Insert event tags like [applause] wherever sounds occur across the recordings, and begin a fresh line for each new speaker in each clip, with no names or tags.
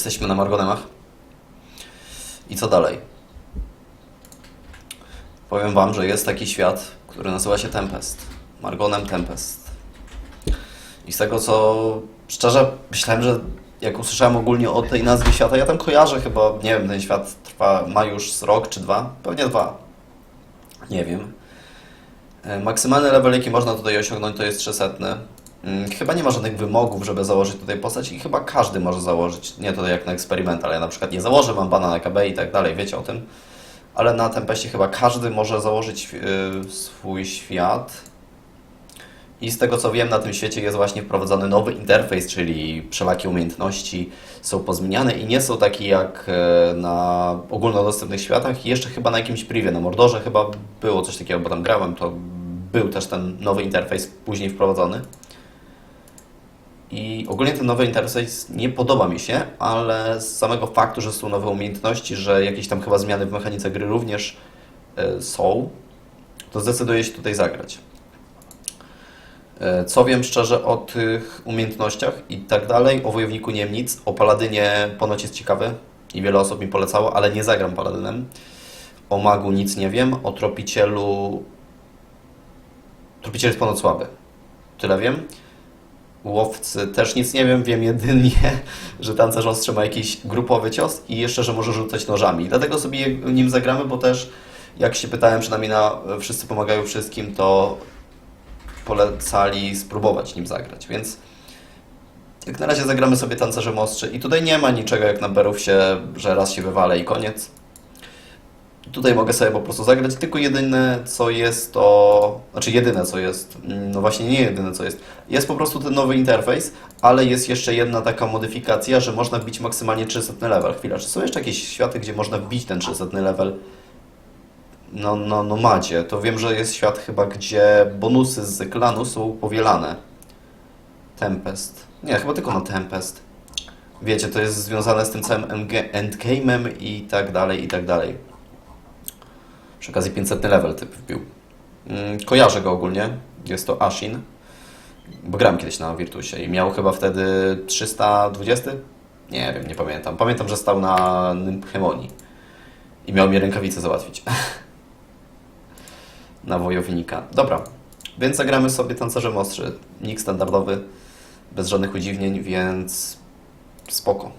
Jesteśmy na Margonemach. I co dalej? Powiem Wam, że jest taki świat, który nazywa się Tempest. Margonem Tempest. I z tego co szczerze myślałem, że jak usłyszałem ogólnie o tej nazwie świata, ja tam kojarzę chyba, nie wiem, ten świat trwa, ma już rok czy dwa? Pewnie dwa. Nie wiem. E, Maksymalny level, jaki można tutaj osiągnąć, to jest 300. Mm, Chyba nie ma żadnych wymogów, żeby założyć tutaj postać i chyba każdy może założyć. Nie tutaj jak na eksperyment, ale ja na przykład nie założę, mam bana na KB i tak dalej, wiecie o tym. Ale na Tempeście chyba każdy może założyć yy, swój świat. I z tego co wiem, na tym świecie jest właśnie wprowadzony nowy interfejs, czyli wszelakie umiejętności są pozmieniane i nie są takie jak e, na ogólnodostępnych światach. I jeszcze chyba na jakimś privie, na Mordorze chyba było coś takiego, bo tam grałem, to był też ten nowy interfejs później wprowadzony. I ogólnie ten nowy interfejs nie podoba mi się, ale z samego faktu, że są nowe umiejętności, że jakieś tam chyba zmiany w mechanice gry również e, są, to zdecyduję się tutaj zagrać. E, Co wiem szczerze o tych umiejętnościach i tak dalej, o wojowniku Niemnic, o paladynie ponoć jest ciekawy i wiele osób mi polecało, ale nie zagram paladynem. O magu nic nie wiem, o tropicielu... Tropiciel jest ponoć słaby. Tyle wiem. Łowcy też nic nie wiem, wiem jedynie, [laughs] że tancerz ostrzy ma jakiś grupowy cios i jeszcze, że może rzucać nożami. Dlatego sobie nim zagramy, bo też jak się pytałem, przynajmniej na Wszyscy Pomagają Wszystkim, to polecali spróbować nim zagrać, więc jak na razie zagramy sobie tancerzem ostrzy i tutaj nie ma niczego jak na Berówsie, że raz się wywalę i koniec. Tutaj mogę sobie po prostu zagrać, tylko jedyne co jest to, znaczy jedyne co jest, mm, no właśnie nie jedyne co jest, jest po prostu ten nowy interfejs, ale jest jeszcze jedna taka modyfikacja, że można wbić maksymalnie 300 level. Chwila, czy są jeszcze jakieś światy, gdzie można wbić ten 300 level? No, no, no macie. To wiem, że jest świat chyba, gdzie bonusy z klanu są powielane. Tempest. Nie, chyba tylko na Tempest. Wiecie, to jest związane z tym całym endga- endgame'em i tak dalej, i tak dalej. Przy okazji 500 level typ wbił. Mm, kojarzę go ogólnie. Jest to Ashin. Bo gram kiedyś na Virtusie i miał chyba wtedy 320? Nie wiem, nie pamiętam. Pamiętam, że stał na Hemonii. I miał mi rękawice załatwić. [laughs] na wojownika. Dobra, więc zagramy sobie tancerzem ostrzy. Nick standardowy, bez żadnych udziwnień, więc spoko.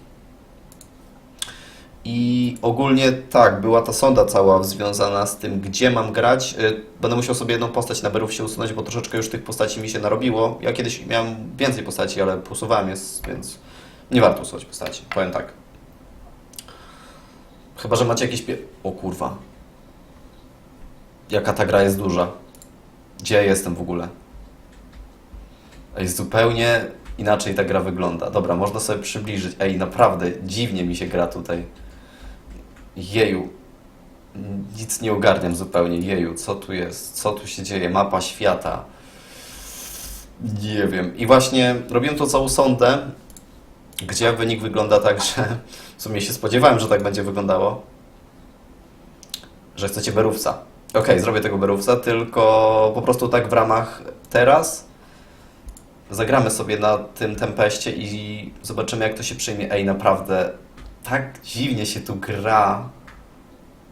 I ogólnie tak, była ta sonda cała związana z tym, gdzie mam grać. Y, Będę musiał sobie jedną postać na berów się usunąć, bo troszeczkę już tych postaci mi się narobiło. Ja kiedyś miałem więcej postaci, ale usuwałem je, więc nie warto usuwać postaci. Powiem tak. Chyba, że macie jakieś... Pie... O kurwa. Jaka ta gra jest duża. Gdzie ja jestem w ogóle? Ej, zupełnie inaczej ta gra wygląda. Dobra, można sobie przybliżyć. Ej, naprawdę, dziwnie mi się gra tutaj. Jeju. Nic nie ogarniam zupełnie. Jeju, co tu jest? Co tu się dzieje? Mapa świata. Nie wiem. I właśnie robiłem tą całą sondę, gdzie wynik wygląda tak, że w sumie się spodziewałem, że tak będzie wyglądało. Że chcecie berówca. Okej, zrobię tego berówca, tylko po prostu tak w ramach teraz zagramy sobie na tym tempeście i zobaczymy jak to się przyjmie. Ej, naprawdę tak dziwnie się tu gra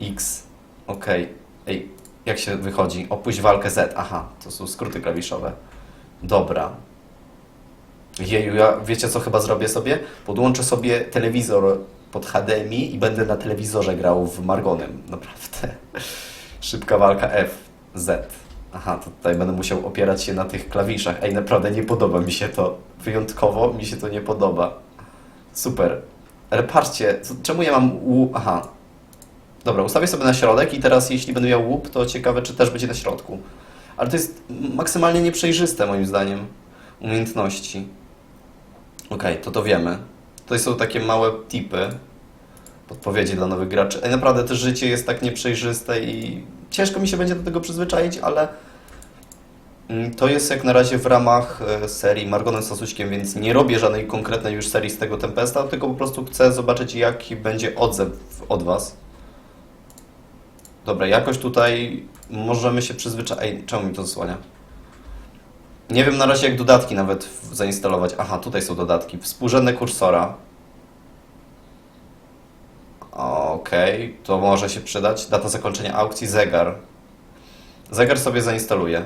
X. Okej. Ej, jak się wychodzi? Opuść walkę Z. Aha, to są skróty klawiszowe. Dobra. Jeju, ja wiecie co chyba zrobię sobie? Podłączę sobie telewizor pod HDMI i będę na telewizorze grał w Margonem. [laughs] Naprawdę. Szybka walka F, Z. Aha, to tutaj będę musiał opierać się na tych klawiszach. Ej, naprawdę nie podoba mi się to. Wyjątkowo mi się to nie podoba. Super. Ale patrzcie, co- czemu ja mam łup? Aha. Dobra, ustawię sobie na środek i teraz jeśli będę miał łup, to ciekawe, czy też będzie na środku. Ale to jest maksymalnie nieprzejrzyste moim zdaniem. Umiejętności. Okej, to to wiemy. To są takie małe tipy, podpowiedzi dla nowych graczy. Ej, naprawdę to życie jest tak nieprzejrzyste i ciężko mi się będzie do tego przyzwyczaić, ale to jest jak na razie w ramach e, serii Margonem Sasuśkiem, więc nie robię żadnej konkretnej już serii z tego Tempesta, tylko po prostu chcę zobaczyć jaki będzie odzew od Was. Dobra, jakoś tutaj możemy się przyzwyczaić. Czemu mi to zasłania? Nie wiem na razie jak dodatki nawet zainstalować. Aha, tutaj są dodatki. Współrzędne kursora. Okej, to może się przydać. Data zakończenia aukcji, zegar. Zegar sobie zainstaluję.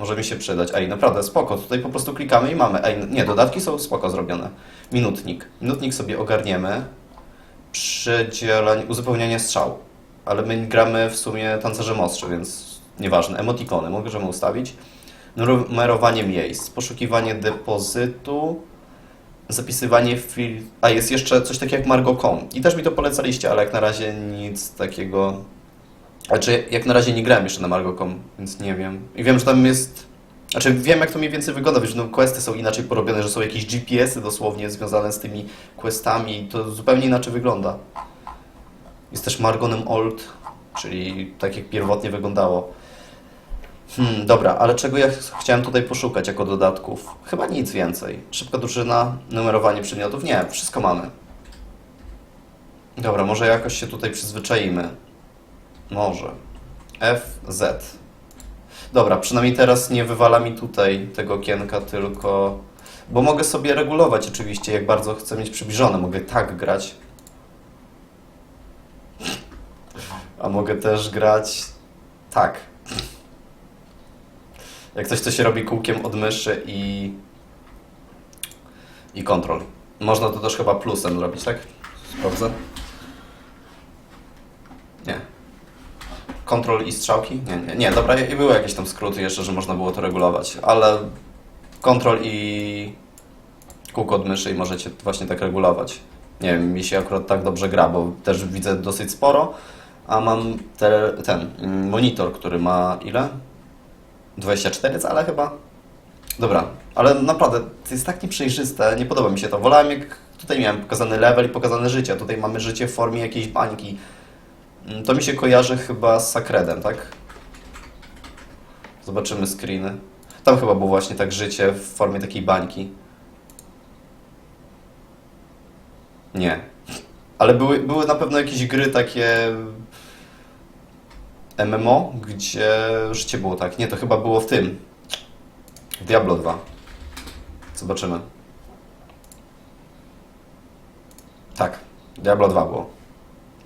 Może mi się przydać. Ej, naprawdę spoko. Tutaj po prostu klikamy i mamy. Ej, nie, dodatki są spoko zrobione. Minutnik. Minutnik sobie ogarniemy. Przydzielenie, uzupełnianie strzał. Ale my gramy w sumie tancerzem ostrzy, więc nieważne. Emotikony możemy ustawić. Numerowanie miejsc. Poszukiwanie depozytu. Zapisywanie fil... A, jest jeszcze coś takiego jak Margo.com. I też mi to polecaliście, ale jak na razie nic takiego... Znaczy, jak na razie nie grałem jeszcze na Margo.com, więc nie wiem. I wiem, że tam jest... Znaczy, wiem jak to mniej więcej wygląda, wiesz, no questy są inaczej porobione, że są jakieś GPS-y dosłownie związane z tymi questami i to zupełnie inaczej wygląda. Jest też Margonem Old, czyli tak jak pierwotnie wyglądało. Hmm, dobra, ale czego ja ch- chciałem tutaj poszukać jako dodatków? Chyba nic więcej. Szybka drużyna, numerowanie przedmiotów. Nie, wszystko mamy. Dobra, może jakoś się tutaj przyzwyczaimy. Może. F, Z. Dobra, przynajmniej teraz nie wywala mi tutaj tego okienka, tylko... Bo mogę sobie regulować oczywiście, jak bardzo chcę mieć przybliżone. Mogę tak grać. A mogę też grać tak. Jak coś, co się robi kółkiem od myszy i... i kontrol. Można to też chyba plusem zrobić, tak? Sprawdzę. Nie. Kontrol i strzałki? Nie, nie, nie, dobra, i były jakieś tam skróty jeszcze, że można było to regulować, ale kontrol i kółko od myszy i możecie właśnie tak regulować. Nie wiem, mi się akurat tak dobrze gra, bo też widzę dosyć sporo, a mam te, ten mm, monitor, który ma ile? 24 cale chyba? Dobra, ale naprawdę to jest tak nieprzejrzyste, nie podoba mi się to. Wolałem jak tutaj miałem pokazany level i pokazane życie, a tutaj mamy życie w formie jakiejś bańki. Mm, To mi się kojarzy chyba z Sakredem, tak? Zobaczymy screeny. Tam chyba było właśnie tak życie w formie takiej bańki. Nie. Ale były, były na pewno jakieś gry takie MMO, gdzie życie było tak. Nie, to chyba było w tym. W Diablo 2. Zobaczymy. Tak, Diablo 2 było.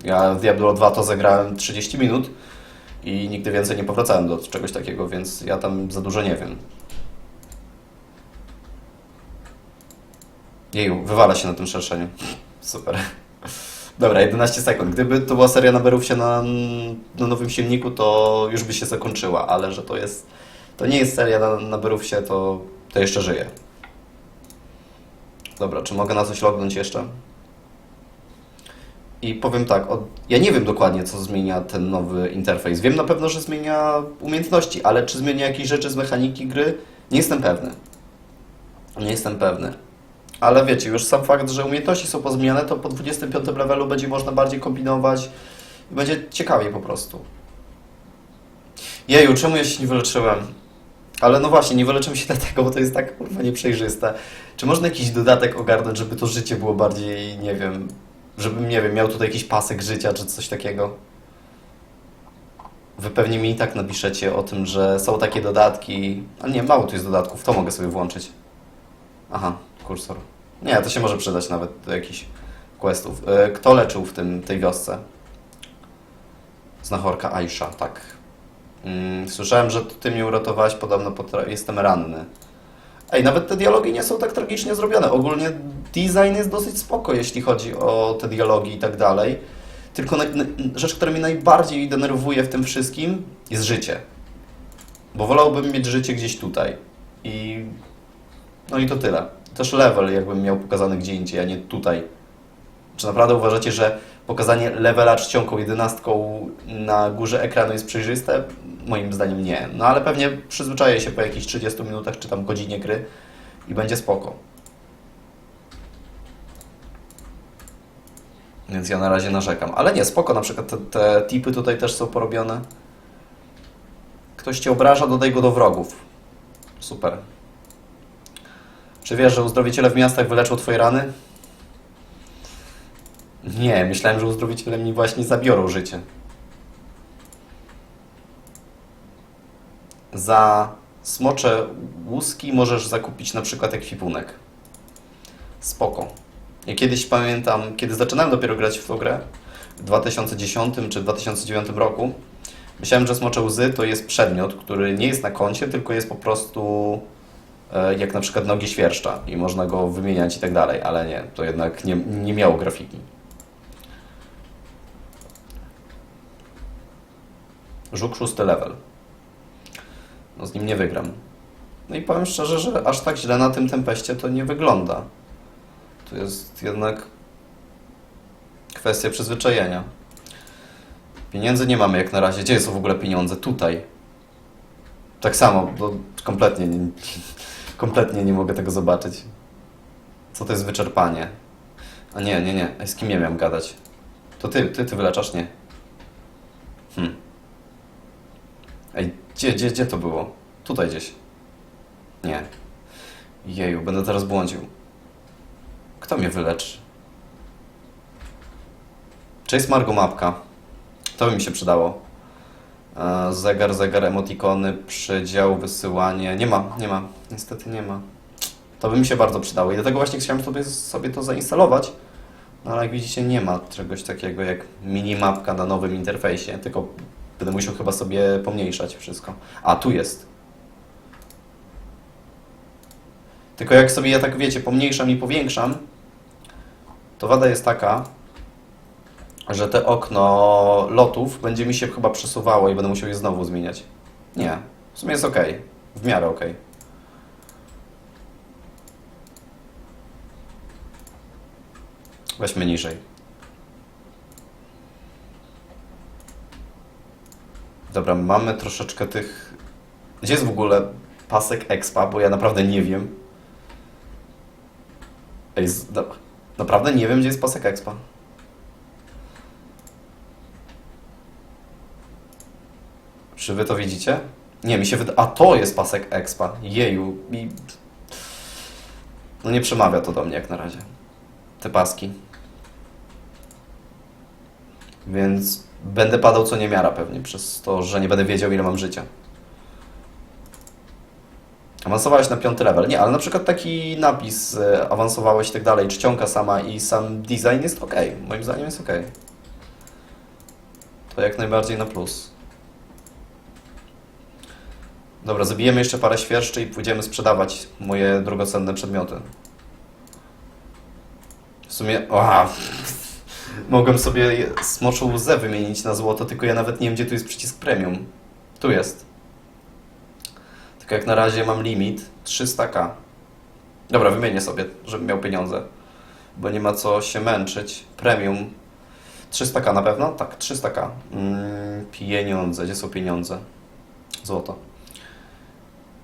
Ja w Diablo 2 to zagrałem 30 minut i nigdy więcej nie powracałem do czegoś takiego, więc ja tam za dużo nie wiem. Jeju, wywala się na tym szerszeniu. Super. Dobra, 11 sekund. Gdyby to była seria numerów się na, na nowym silniku, to już by się zakończyła, ale że to jest. To nie jest seria na, na Berówsie, to, to jeszcze żyje. Dobra, czy mogę na coś lognąć jeszcze? I powiem tak, od, ja nie wiem dokładnie, co zmienia ten nowy interfejs. Wiem na pewno, że zmienia umiejętności, ale czy zmienia jakieś rzeczy z mechaniki gry? Nie jestem pewny. Nie jestem pewny. Ale wiecie, już sam fakt, że umiejętności są pozmieniane, to po 25 levelu będzie można bardziej kombinować i będzie ciekawiej po prostu. Jeju, czemu ja się nie wyleczyłem? Ale no właśnie, nie wyleczyłem się [laughs] dlatego, bo to jest tak kurwa nieprzejrzyste. Czy można jakiś dodatek ogarnąć, żeby to życie było bardziej, nie wiem, żebym, nie wiem, miał tutaj jakiś pasek życia czy coś takiego? Wy pewnie mi i tak napiszecie o tym, że są takie dodatki. A nie, mało tu jest dodatków, to mogę sobie włączyć. Aha, kursor. Nie, to się może przydać nawet do jakichś questów. E, Kto leczył w tym, tej wiosce? Znachorka Aisha, tak. Mm, Słyszałem, że ty mnie uratowałeś, podobno jestem ranny. Ej, nawet te dialogi nie są tak tragicznie zrobione. Ogólnie design jest dosyć spoko, jeśli chodzi o te dialogi i tak dalej. Tylko naj- na- rzecz, która mnie najbardziej denerwuje w tym wszystkim, jest życie. Bo wolałbym mieć życie gdzieś tutaj. I no i to tyle. Też level jakbym miał pokazany gdzie indziej, a nie tutaj. Czy naprawdę uważacie, że pokazanie levela czcionką jedenastką na górze ekranu jest przejrzyste? Moim zdaniem nie. No ale pewnie przyzwyczaję się po jakichś 30 minutach czy tam godzinie gry i będzie spoko. Więc ja na razie narzekam. Ale nie, spoko, na przykład te, te tipy tutaj też są porobione. Ktoś cię obraża, dodaj go do wrogów. Super. Czy wiesz, że uzdrowiciele w miastach wyleczą twoje rany? Nie, myślałem, że uzdrowiciele mi właśnie zabiorą życie. Za smocze łuski możesz zakupić na przykład ekwipunek. Spoko. Ja kiedyś pamiętam, kiedy zaczynałem dopiero grać w tą grę, w 2010 czy 2009 roku. Myślałem, że Smocze Łzy to jest przedmiot, który nie jest na koncie, tylko jest po prostu e, jak na przykład nogi świerszcza i można go wymieniać i tak dalej, ale nie, to jednak nie, nie miało grafiki. Żuk szósty level. No z nim nie wygram. No i powiem szczerze, że aż tak źle na tym tempeście to nie wygląda. To jest jednak kwestia przyzwyczajenia. Pieniędzy nie mamy jak na razie. Gdzie są w ogóle pieniądze? Tutaj. Tak samo, bo kompletnie nie, [laughs] kompletnie nie mogę tego zobaczyć. Co to jest wyczerpanie? A nie, nie, nie. Z kim ja miałem gadać? To ty, ty, ty wyleczasz? Nie. Hm. Ej, gdzie, gdzie, gdzie to było? Tutaj gdzieś. Nie. Jeju, będę teraz błądził. Kto mnie wyleczy? Czy jest Margo mapka? To by mi się przydało. E, Zegar, zegar, emotikony, przydział, wysyłanie. Nie ma, nie ma. Niestety nie ma. To by mi się bardzo przydało i dlatego właśnie chciałem sobie, sobie to zainstalować. No ale jak widzicie nie ma czegoś takiego jak minimapka na nowym interfejsie, tylko będę musiał chyba sobie pomniejszać wszystko. A, tu jest. Tylko jak sobie ja tak wiecie, pomniejszam i powiększam, to wada jest taka, że te okno lotów będzie mi się chyba przesuwało i będę musiał je znowu zmieniać. Nie, w sumie jest ok, w miarę ok. Weźmy niżej. Dobra, mamy troszeczkę tych. Gdzie jest w ogóle pasek expa? Bo ja naprawdę nie wiem. Ej, z... na... naprawdę nie wiem, gdzie jest pasek expa. Czy wy to widzicie? Nie, mi się wyda... A to jest pasek expa. Jeju. Mi... No nie przemawia to do mnie jak na razie. Te paski. Więc będę padał co niemiara pewnie przez to, że nie będę wiedział ile mam życia. Awansowałeś na piąty level. Nie, ale na przykład taki napis, e, awansowałeś i tak dalej, czcionka sama i sam design jest ok. Moim zdaniem jest ok. To jak najbardziej na plus. Dobra, zabijemy jeszcze parę świerszczy i pójdziemy sprzedawać moje drogocenne przedmioty. W sumie... Oha, mogłem sobie smoczą łzę wymienić na złoto, tylko ja nawet nie wiem, gdzie tu jest przycisk premium. Tu jest. Tylko jak na razie mam limit 300k. Dobra, wymienię sobie, żebym miał pieniądze. Bo nie ma co się męczyć. Premium 300k na pewno? Tak, 300k. Mm, pieniądze, gdzie są pieniądze? Złoto.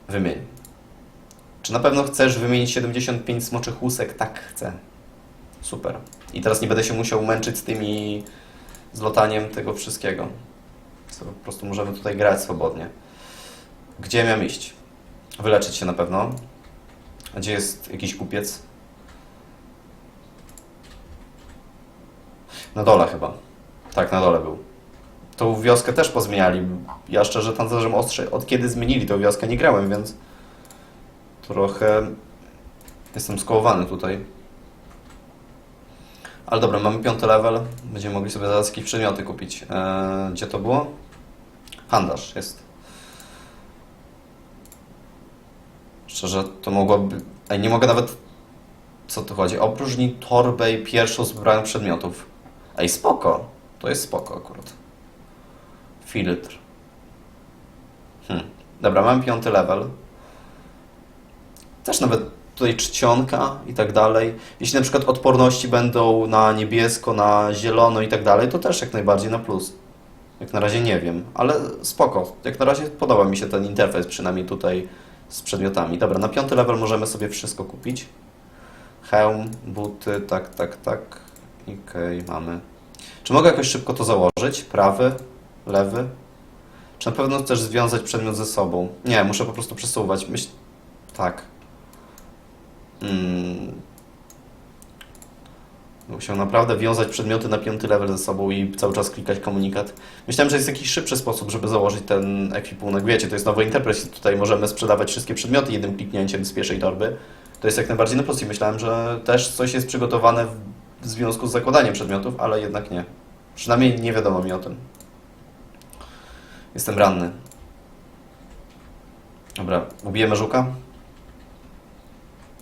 Wymień. Czy na pewno chcesz wymienić 75 smoczych łusek? Tak, chcę. Super. I teraz nie będę się musiał męczyć z tymi zlotaniem tego wszystkiego. So, po prostu możemy tutaj grać swobodnie. Gdzie miałem iść? Wyleczyć się na pewno. A gdzie jest jakiś kupiec? Na dole chyba. Tak, na dole był. Tą wioskę też pozmieniali. Ja szczerze tancerzem ostrze od kiedy zmienili tą wioskę nie grałem, więc trochę jestem skołowany tutaj. Ale dobra, mamy piąty level. Będziemy mogli sobie zaraz jakieś przedmioty kupić. Eee, gdzie to było? Handlarz jest. Szczerze, to mogłoby... Ej, nie mogę nawet... Co tu chodzi? Opróżnij torbę i pierwszą z wybranych przedmiotów. Ej, spoko. To jest spoko akurat. Filtr. Hmm. Dobra, mam piąty level. Też nawet tutaj czcionka i tak dalej. Jeśli na przykład odporności będą na niebiesko, na zielono i tak dalej, to też jak najbardziej na plus. Jak na razie nie wiem, ale spoko. Jak na razie podoba mi się ten interfejs, przynajmniej tutaj z przedmiotami. Dobra, na piąty level możemy sobie wszystko kupić. Hełm, buty, tak, tak, tak. Okej, mamy. Czy mogę jakoś szybko to założyć? Prawy, lewy? Czy na pewno chcesz związać przedmiot ze sobą? Nie, muszę po prostu przesuwać. Myśl... Tak. Hmm. Musiał naprawdę wiązać przedmioty na piąty level ze sobą i cały czas klikać komunikat. Myślałem, że jest jakiś szybszy sposób, żeby założyć ten ekwipunek. Wiecie, to jest nowy interfejs i tutaj możemy sprzedawać wszystkie przedmioty jednym kliknięciem z pierwszej torby. To jest jak najbardziej na plus myślałem, że też coś jest przygotowane w związku z zakładaniem przedmiotów, ale jednak nie. Przynajmniej nie wiadomo mi o tym. Jestem ranny. Dobra, ubijemy żuka.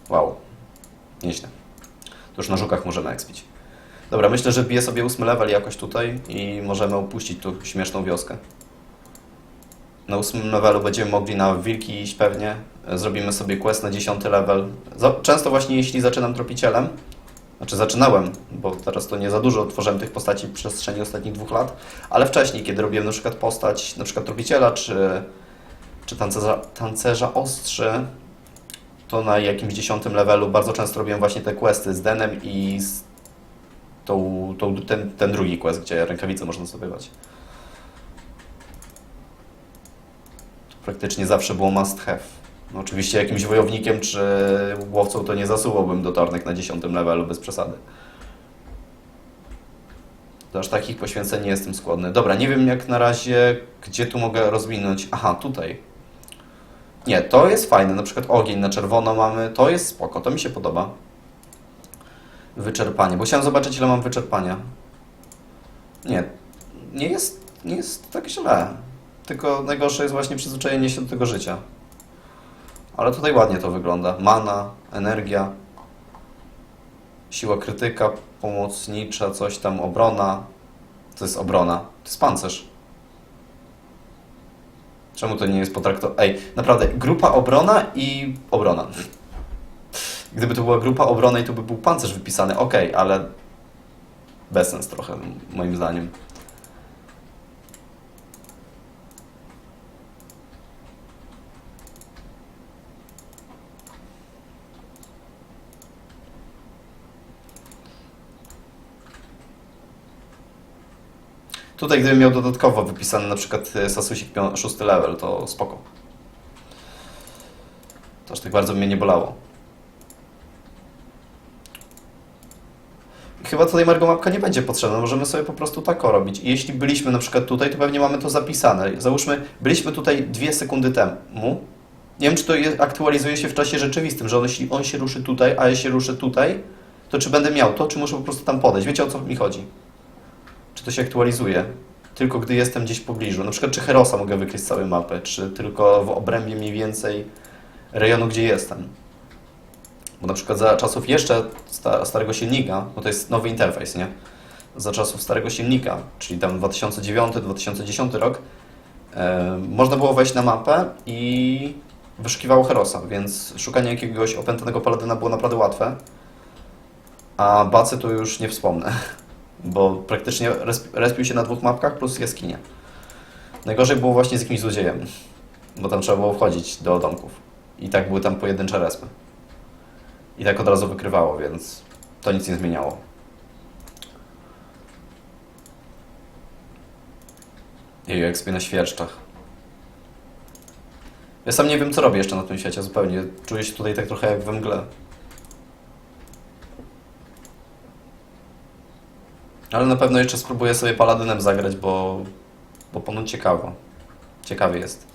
Wow. Nieźle. To już na żukach możemy expić. Dobra, myślę, że bije sobie ósmy level jakoś tutaj i możemy opuścić tu śmieszną wioskę. Na ósmym levelu będziemy mogli na wilki iść pewnie. Zrobimy sobie quest na dziesiąty level. Często właśnie jeśli zaczynam tropicielem, znaczy zaczynałem, bo teraz to nie za dużo tworzyłem tych postaci w przestrzeni ostatnich dwóch lat, ale wcześniej, kiedy robiłem na przykład postać, na przykład tropiciela czy, czy tancerza, tancerza ostrzy, to na jakimś dziesiątym levelu bardzo często robiłem właśnie te questy z Denem i z tą, tą, ten, ten drugi quest, gdzie rękawice można zdobywać. To praktycznie zawsze było must have. No, oczywiście jakimś wojownikiem czy łowcą to nie zasuwałbym do tornek na 10 levelu bez przesady. Do aż takich poświęceń nie jestem skłonny. Dobra, nie wiem jak na razie, gdzie tu mogę rozwinąć. Aha, tutaj. Nie, to jest fajne. Na przykład ogień na czerwono mamy. To jest spoko, to mi się podoba. Wyczerpanie, bo chciałem zobaczyć ile mam wyczerpania. Nie, nie jest, nie jest tak źle. Tylko najgorsze jest właśnie przyzwyczajenie się do tego życia. Ale tutaj ładnie to wygląda. Mana, energia, siła krytyka, pomocnicza, coś tam, obrona. To jest obrona. To jest pancerz. Czemu to nie jest potraktowane? Ej, naprawdę, grupa obrona i obrona. Gdyby to była grupa obrony i tu by był pancerz wypisany, ok, ale bez sens trochę, moim zdaniem. Tutaj gdybym miał dodatkowo wypisany na przykład e, Sasusik 6 level, to spoko. To aż tak bardzo mnie nie bolało. Chyba tutaj margomapka nie będzie potrzebna, możemy sobie po prostu tak robić. I jeśli byliśmy na przykład tutaj, to pewnie mamy to zapisane. Załóżmy, byliśmy tutaj dwie sekundy temu. Nie wiem, czy to je- aktualizuje się w czasie rzeczywistym, że on, jeśli on się ruszy tutaj, a ja się ruszę tutaj, to czy będę miał to, czy muszę po prostu tam podejść? Wiecie o co mi chodzi? Czy to się aktualizuje? Tylko gdy jestem gdzieś w pobliżu. Na przykład, czy Herosa mogę wykryć z całej mapy, czy tylko w obrębie mniej więcej rejonu, gdzie jestem. Bo na przykład za czasów jeszcze sta, starego silnika, bo to jest nowy interfejs, nie? Za czasów starego silnika, czyli tam 2009-2010 rok, e, można było wejść na mapę i wyszukiwało Herosa, więc szukanie jakiegoś opętanego paladyna było naprawdę łatwe. A Bacy to już nie wspomnę, [laughs] bo praktycznie resp- respił się na dwóch mapkach plus jaskinie. Najgorzej było właśnie z jakimś złodziejem, bo tam trzeba było wchodzić do domków. I tak były tam pojedyncze respy. I tak od razu wykrywało, więc to nic nie zmieniało. Jak spię na świerszczach. Ja sam nie wiem, co robię jeszcze na tym świecie, zupełnie. Czuję się tutaj tak trochę jak we mgle. Ale na pewno jeszcze spróbuję sobie paladynem zagrać, bo, bo ponoć ciekawo. Ciekawie jest.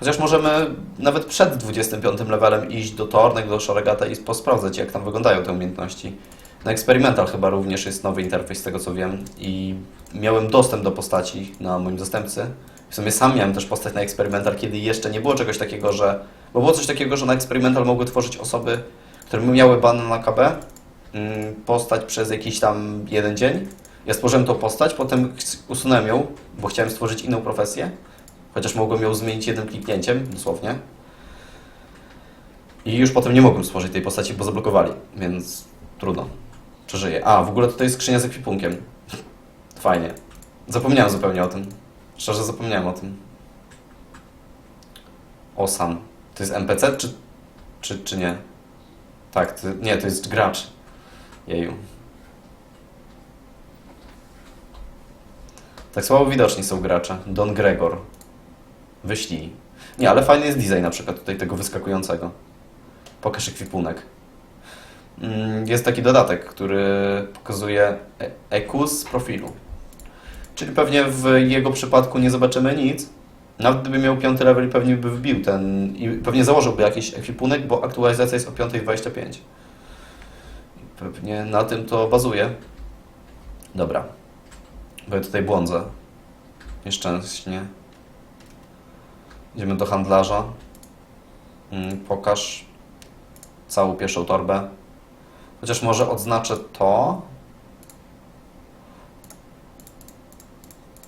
Chociaż możemy nawet przed 25 levelem iść do Tornek, do Shoregata i posprawdzać, jak tam wyglądają te umiejętności. Na Experimental chyba również jest nowy interfejs, z tego co wiem. I miałem dostęp do postaci na moim zastępcy. W sumie sam miałem też postać na Experimental, kiedy jeszcze nie było czegoś takiego, że... Bo było coś takiego, że na Experimental mogły tworzyć osoby, które miały ban na KB, postać przez jakiś tam jeden dzień. Ja stworzyłem tą postać, potem usunąłem ją, bo chciałem stworzyć inną profesję. Chociaż mogłem ją zmienić jednym kliknięciem, dosłownie. I już potem nie mogłem stworzyć tej postaci, bo zablokowali, więc trudno. Przeżyję. A, w ogóle tutaj jest skrzynia z ekwipunkiem. [laughs] Fajnie. Zapomniałem zupełnie o tym. Szczerze zapomniałem o tym. Osan. To jest NPC czy, czy, czy nie? Tak, to, nie, to jest gracz. Jeju. Tak słabo widoczni są gracze. Don Gregor. Wyślij. Nie, ale fajny jest design na przykład tutaj tego wyskakującego. Pokaż ekwipunek. Mm, Jest taki dodatek, który pokazuje e- EQ z profilu. Czyli pewnie w jego przypadku nie zobaczymy nic. Nawet gdyby miał piąty level, pewnie by wbił ten i pewnie założyłby jakiś ekwipunek, bo aktualizacja jest o 5.25. Pewnie na tym to bazuje. Dobra. Bo ja tutaj błądzę. Nieszczęśnie. Idziemy do handlarza. Mm, Pokaż całą pierwszą torbę. Chociaż może odznaczę to.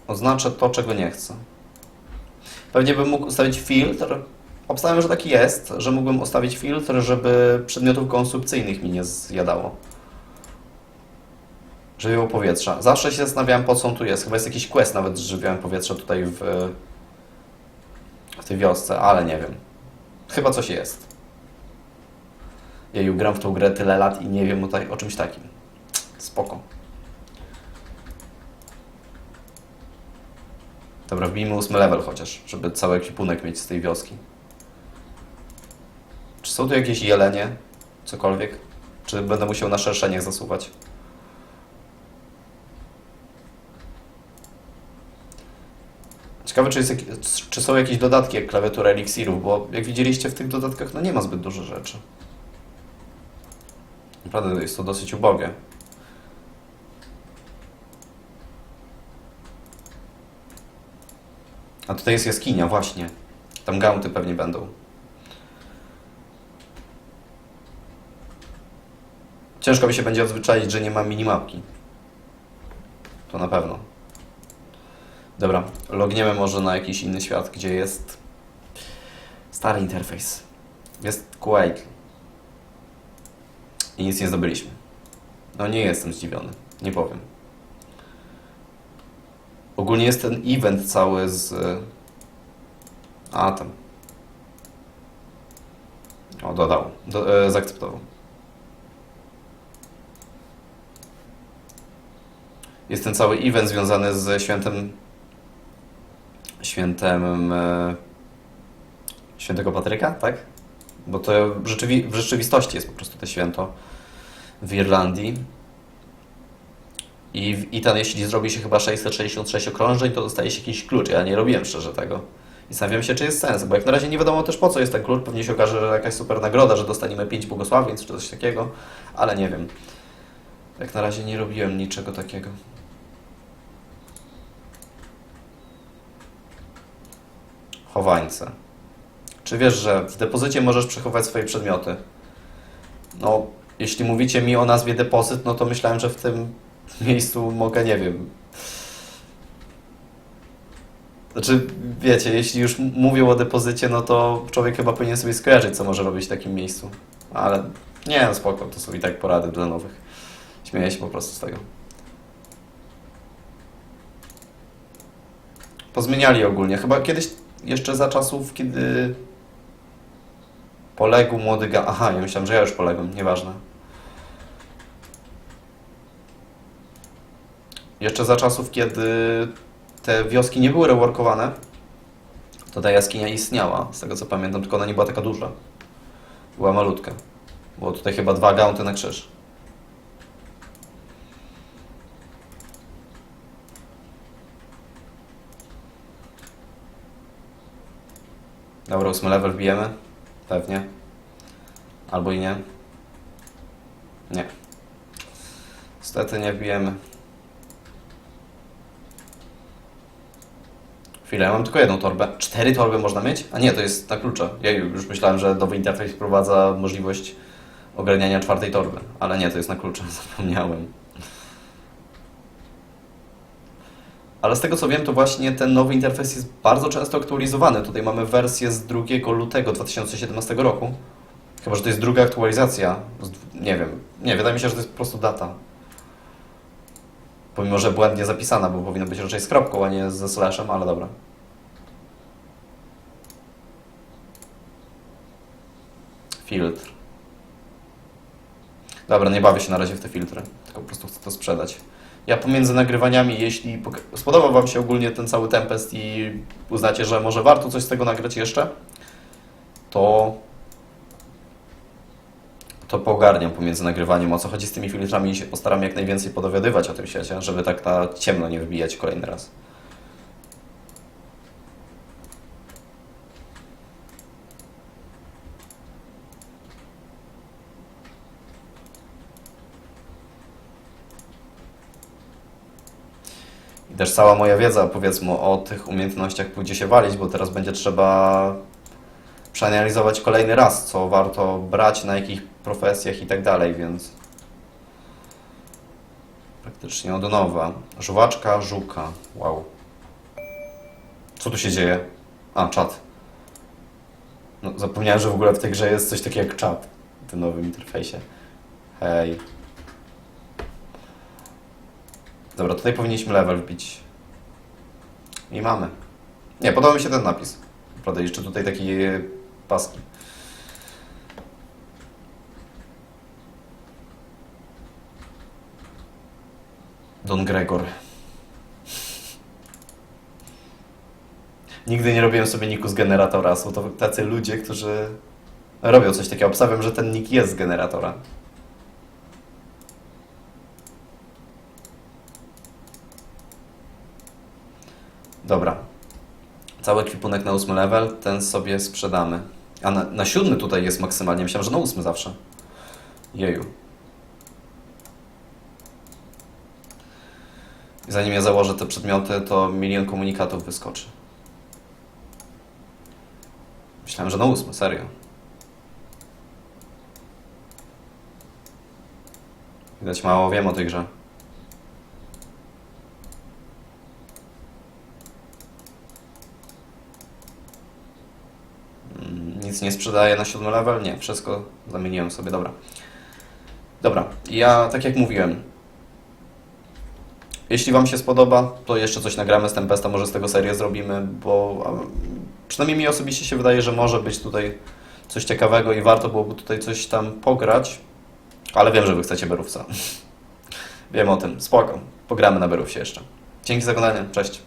Oznaczę to, czego nie chcę. Pewnie bym mógł ustawić filtr. Obstawiam, że taki jest, że mógłbym ustawić filtr, żeby przedmiotów konsumpcyjnych mi nie zjadało. Żywioł powietrza. Zawsze się zastanawiałem, po co on tu jest. Chyba jest jakiś quest nawet z żywiołem powietrza tutaj w, w tej wiosce, ale nie wiem. Chyba coś jest. Jeju, gram w tą grę tyle lat i nie wiem tutaj o czymś takim. Spoko. Dobra, wbijmy ósmy level chociaż, żeby cały ekwipunek mieć z tej wioski. Czy są tu jakieś jelenie? Cokolwiek? Czy będę musiał na szerszeniach zasuwać? Ciekawe, czy, jest, czy są jakieś dodatki jak klawiatura eliksirów, bo jak widzieliście w tych dodatkach, no nie ma zbyt dużo rzeczy. Naprawdę jest to dosyć ubogie. A tutaj jest jaskinia, właśnie. Tam gaunty pewnie będą. Ciężko mi się będzie odzwyczaić, że nie ma minimapki. To na pewno. Dobra, logniemy może na jakiś inny świat, gdzie jest stary interfejs. Jest Quake. I nic nie zdobyliśmy. No nie jestem zdziwiony, nie powiem. Ogólnie jest ten event cały z... A, tam. O, dodał. Do, e, zaakceptował. Jest ten cały event związany ze świętem... Świętem... E, świętego Patryka, tak? Bo to w, rzeczywi- w rzeczywistości jest po prostu to święto w Irlandii. I w Itan, jeśli zrobi się chyba 666 okrążeń, to dostaje się jakiś klucz. Ja nie robiłem szczerze tego. I zastanawiam się, czy jest sens, bo jak na razie nie wiadomo też po co jest ten klucz. Pewnie się okaże, że jakaś super nagroda, że dostaniemy 5 błogosławieństw czy coś takiego, ale nie wiem. Jak na razie nie robiłem niczego takiego. Chowańce. Czy wiesz, że w depozycie możesz przechować swoje przedmioty? No, jeśli mówicie mi o nazwie depozyt, no to myślałem, że w tym [laughs] miejscu mogę, nie wiem. Znaczy, wiecie, jeśli już mówią o depozycie, no to człowiek chyba powinien sobie skojarzyć, co może robić w takim miejscu. Ale nie, no spoko, to są i tak porady dla nowych. Śmieję się po prostu z tego. Pozmieniali ogólnie. Chyba kiedyś, jeszcze za czasów, kiedy poległ młody ga... Aha, ja myślałem, że ja już poległem, nieważne. Jeszcze za czasów, kiedy te wioski nie były reworkowane, to ta jaskinia istniała, z tego co pamiętam, tylko ona nie była taka duża. Była malutka. Było tutaj chyba dwa gaunty na krzyż. Dobra, ósmy level wbijemy? Pewnie. Albo i nie. Nie. Niestety nie wbijemy. Chwilę, ja mam tylko jedną torbę. Cztery torby można mieć? A nie, to jest na klucze. Ja już myślałem, że nowy interfejs wprowadza możliwość ogarniania czwartej torby. Ale nie, to jest na klucze, [laughs] zapomniałem. Ale z tego co wiem, to właśnie ten nowy interfejs jest bardzo często aktualizowany. Tutaj mamy wersję z 2 lutego 2017 roku. Chyba, że to jest druga aktualizacja. Nie wiem. Nie, wydaje mi się, że to jest po prostu data. Pomimo, że błędnie zapisana, bo powinno być raczej z kropką, a nie ze slashem, ale dobra. Filtr. Dobra, nie bawię się na razie w te filtry, tylko po prostu chcę to sprzedać. Ja pomiędzy nagrywaniami, jeśli spodobał Wam się ogólnie ten cały Tempest i uznacie, że może warto coś z tego nagrać jeszcze, to to poogarniam pomiędzy nagrywaniem, o co chodzi z tymi filtrami i się postaram jak najwięcej podowiadywać o tym świecie, żeby tak na ciemno nie wbijać kolejny raz. I też cała moja wiedza, powiedzmy, o tych umiejętnościach pójdzie się walić, bo teraz będzie trzeba przeanalizować kolejny raz, co warto brać, na jakich profesjach i tak dalej, więc praktycznie od nowa. Żuwaczka, żuka. Wow. Co tu się dzieje? A, czat. No, zapomniałem, że w ogóle w tej grze jest coś takiego jak czat w tym nowym interfejsie. Hej. Dobra, tutaj powinniśmy level wbić. I mamy. Nie, podoba mi się ten napis. Prawda, jeszcze tutaj takie paski. Don Gregor. Nigdy nie robiłem sobie niku z generatora. Są to tacy ludzie, którzy robią coś takiego. Obstawiam, że ten nick jest z generatora. Dobra. Cały ekwipunek na ósmy level, ten sobie sprzedamy. A na, na siódmy tutaj jest maksymalnie. Myślałem, że na ósmy zawsze. Jeju. Zanim ja założę te przedmioty, to milion komunikatów wyskoczy. Myślałem, że na ósmy, serio. Widać mało wiem o tej grze. Mm, Nic nie sprzedaję na siódmy level? Nie, wszystko zamieniłem sobie, dobra. Dobra, ja tak jak mówiłem, jeśli Wam się spodoba, to jeszcze coś nagramy z Tempesta, może z tego serię zrobimy, bo przynajmniej mi osobiście się wydaje, że może być tutaj coś ciekawego i warto byłoby tutaj coś tam pograć, ale wiem, że Wy chcecie Berówca. [laughs] wiem o tym, spoko, pogramy na Berówcie jeszcze. Dzięki za oglądanie, cześć.